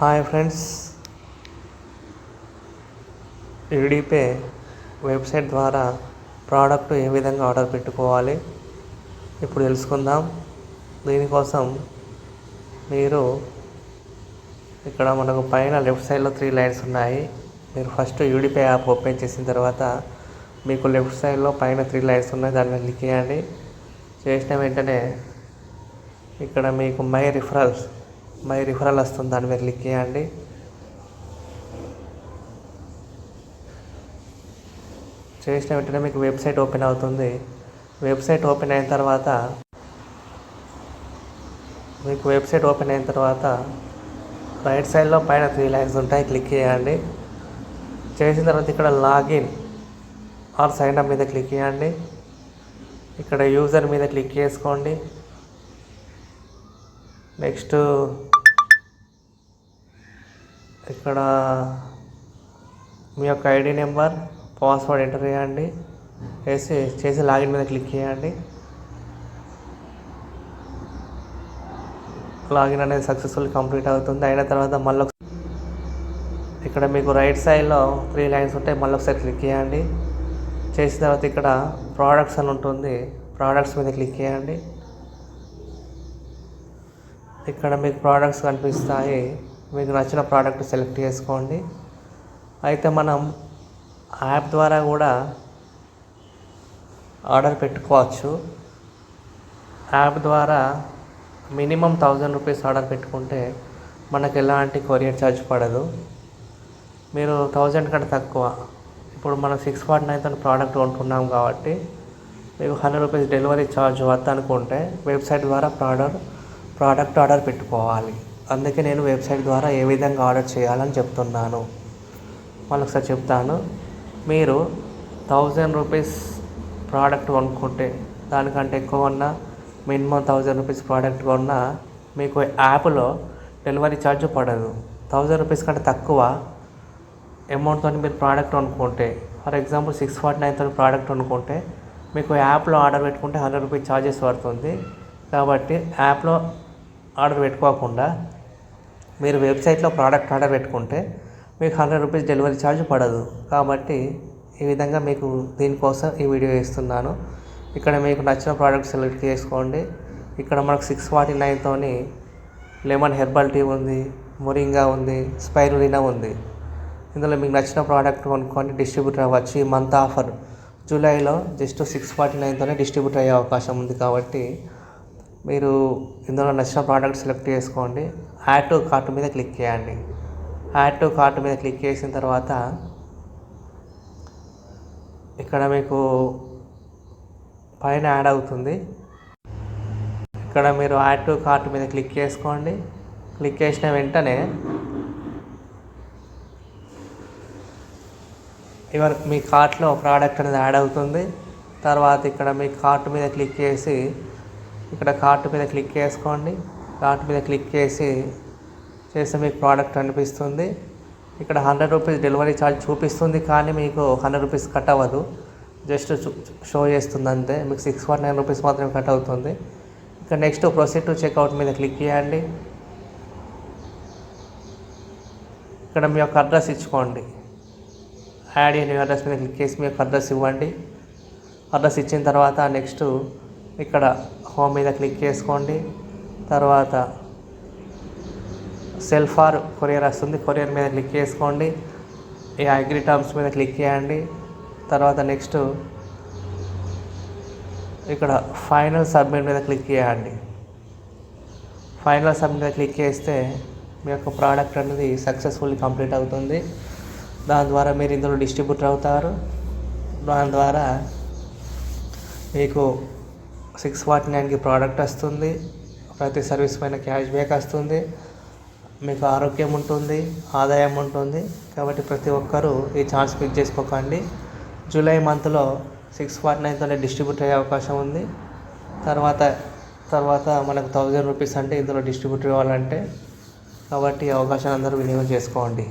Hi friends యూడిపే website ద్వారా product ఏ విధంగా ఆర్డర్ పెట్టుకోవాలి? ఇప్పుడు తెలుసుకుందాం. దీనికోసం మీరు ఇక్కడ మనకు పైన లెఫ్ట్ సైడ్లో త్రీ లైన్స్ ఉన్నాయి. మీరు ఫస్ట్ యూడిపే యాప్ ఓపెన్ చేసిన తర్వాత మీకు లెఫ్ట్ సైడ్లో పైన త్రీ లైన్స్ ఉన్నాయి. దాని మీద క్లిక్ చేయండి. చేసిన వెంటనే ఇక్కడ మీకు మై రిఫరల్స్ మై రిఫరల్ వస్తుంది దాని మీద క్లిక్ చేయండి. చేసిన వెంటనే మీకు వెబ్సైట్ ఓపెన్ అవుతుంది. వెబ్సైట్ ఓపెన్ అయిన తర్వాత మీకు వెబ్సైట్ ఓపెన్ అయిన తర్వాత రైట్ సైడ్లో పైన త్రీ లైన్స్ ఉంటాయి క్లిక్ చేయండి. చేసిన తర్వాత ఇక్కడ లాగిన్ ఆర్ సైన్ అప్ మీద క్లిక్ చేయండి. ఇక్కడ యూజర్ మీద క్లిక్ చేసుకోండి. నెక్స్ట్ ఇక్కడ మీ యొక్క ఐడి నెంబర్ పాస్వర్డ్ ఎంటర్ చేయండి. వేసి చేసి లాగిన్ మీద క్లిక్ చేయండి. లాగిన్ అనేది సక్సెస్ఫుల్ కంప్లీట్ అవుతుంది. అయిన తర్వాత మళ్ళీ ఇక్కడ మీకు రైట్ సైడ్లో త్రీ లైన్స్ ఉంటాయి. మళ్ళీ ఒకసారి క్లిక్ చేయండి. చేసిన తర్వాత ఇక్కడ ప్రోడక్ట్స్ అని ఉంటుంది. ప్రోడక్ట్స్ మీద క్లిక్ చేయండి. ఇక్కడ మీకు ప్రోడక్ట్స్ కనిపిస్తాయి. మీకు నచ్చిన ప్రోడక్ట్ సెలెక్ట్ చేసుకోండి. అయితే మనం యాప్ ద్వారా కూడా ఆర్డర్ పెట్టుకోవచ్చు. యాప్ ద్వారా మినిమం థౌజండ్ రూపీస్ ఆర్డర్ పెట్టుకుంటే మనకు ఎలాంటి కొరియర్ ఛార్జ్ పడదు. మీరు థౌజండ్ కంటే తక్కువ. ఇప్పుడు మనం సిక్స్ ఫార్టీ నైన్తో ప్రోడక్ట్ కొంటున్నాం కాబట్టి మీకు హండ్రెడ్ రూపీస్ డెలివరీ ఛార్జ్ వద్ద అనుకుంటే వెబ్సైట్ ద్వారా ప్రోడక్ట్ ప్రోడక్ట్ ఆర్డర్ పెట్టుకోవాలి. అందుకే నేను వెబ్సైట్ ద్వారా ఏ విధంగా ఆర్డర్ చేయాలని చెప్తున్నాను. మళ్ళొకసారి చెప్తాను. మీరు థౌజండ్ రూపీస్ ప్రోడక్ట్ కొనుక్కుంటే దానికంటే ఎక్కువ ఉన్నా మినిమం థౌజండ్ రూపీస్ ప్రోడక్ట్ కొన్నా మీకు యాప్లో డెలివరీ ఛార్జ్ పడదు. థౌజండ్ రూపీస్ కంటే తక్కువ అమౌంట్తో మీరు ప్రోడక్ట్ కొనుక్కుంటే ఫర్ ఎగ్జాంపుల్ సిక్స్ ఫార్టీ నైన్తో ప్రోడక్ట్ కొనుక్కుంటే మీకు యాప్లో ఆర్డర్ పెట్టుకుంటే హండ్రెడ్ రూపీస్ ఛార్జెస్ పడుతుంది. కాబట్టి యాప్లో ఆర్డర్ పెట్టుకోకుండా మీరు వెబ్సైట్లో ప్రోడక్ట్ ఆర్డర్ పెట్టుకుంటే మీకు హండ్రెడ్ రూపీస్ డెలివరీ ఛార్జ్ పడదు. కాబట్టి ఈ విధంగా మీకు దీనికోసం ఈ వీడియో ఇస్తున్నాను ఇక్కడ మీకు నచ్చిన ప్రోడక్ట్ సెలెక్ట్ చేసుకోండి. ఇక్కడ మనకు సిక్స్ ఫార్టీ నైన్తోని లెమన్ హెర్బల్ టీ ఉంది మొరింగా ఉంది స్పైరులినా ఉంది. ఇందులో మీకు నచ్చిన ప్రోడక్ట్ కొనుక్కొని డిస్ట్రిబ్యూటర్ అవ్వచ్చు. ఈ మంత్ ఆఫర్ జూలైలో జస్ట్ సిక్స్ ఫార్టీ నైన్తోనే డిస్ట్రిబ్యూట్ అయ్యే అవకాశం ఉంది కాబట్టి మీరు ఇందులో నచ్చిన ప్రోడక్ట్ సెలెక్ట్ చేసుకోండి. యాడ్ టు కార్ట్ మీద క్లిక్ చేయండి. యాడ్ టు కార్ట్ మీద క్లిక్ చేసిన తర్వాత ఇక్కడ మీకు పైన యాడ్ అవుతుంది. ఇక్కడ మీరు యాడ్ టు కార్ట్ మీద క్లిక్ చేసుకోండి. క్లిక్ చేసిన వెంటనే ఇవర్ మీ కార్ట్లో ప్రోడక్ట్ అనేది యాడ్ అవుతుంది. తర్వాత ఇక్కడ మీ కార్ట్ మీద క్లిక్ చేసి ఇక్కడ కార్ట్ మీద క్లిక్ చేసుకోండి. కార్ట్ మీద క్లిక్ చేసి చేస్తే మీకు ప్రోడక్ట్ అనిపిస్తుంది. ఇక్కడ హండ్రెడ్ రూపీస్ డెలివరీ ఛార్జ్ చూపిస్తుంది కానీ మీకు హండ్రెడ్ రూపీస్ కట్ అవ్వదు. జస్ట్ షో చేస్తుంది అంతే మీకు సిక్స్ ఫార్టీ నైన్ రూపీస్ మాత్రమే కట్ అవుతుంది. ఇక నెక్స్ట్ ప్రొసీడ్ టు చెక్అవుట్ మీద క్లిక్ చేయండి. ఇక్కడ మీ యొక్క అడ్రస్ ఇచ్చుకోండి. యాడ్ న్యూ అడ్రస్ మీద క్లిక్ చేసి మీ యొక్క అడ్రస్ ఇవ్వండి. అడ్రస్ ఇచ్చిన తర్వాత నెక్స్ట్ ఇక్కడ హోమ్ మీద క్లిక్ చేసుకోండి. తర్వాత సెల్ఫ్ ఆర్ కొరియర్ వస్తుంది. కొరియర్ మీద క్లిక్ చేసుకోండి. ఈ అగ్రి టర్మ్స్ మీద క్లిక్ చేయండి. తర్వాత నెక్స్ట్ ఇక్కడ ఫైనల్ సబ్మిట్ మీద క్లిక్ చేయండి. ఫైనల్ సబ్మిట్ మీద క్లిక్ చేస్తే మీ యొక్క ప్రోడక్ట్ అనేది సక్సెస్ఫుల్లీ కంప్లీట్ అవుతుంది. దాని ద్వారా మీరు ఇందులో డిస్ట్రిబ్యూటర్ అవుతారు. దాని ద్వారా మీకు సిక్స్ ఫార్టీ నైన్కి ప్రోడక్ట్ వస్తుంది. ప్రతి సర్వీస్ పైన క్యాష్ బ్యాక్ వస్తుంది. మీకు ఆరోగ్యం ఉంటుంది ఆదాయం ఉంటుంది. కాబట్టి ప్రతి ఒక్కరూ ఈ ఛాన్స్ పిక్ చేసుకోకండి. జూలై మంత్లో సిక్స్ ఫార్టీ నైన్తోనే డిస్ట్రిబ్యూట్ అయ్యే అవకాశం ఉంది. తర్వాత తర్వాత మనకు థౌజండ్ రూపీస్ అంటే ఇందులో డిస్ట్రిబ్యూట్ ఇవ్వాలంటే కాబట్టి ఈ అవకాశాన్ని అందరూ వినియోగం చేసుకోండి.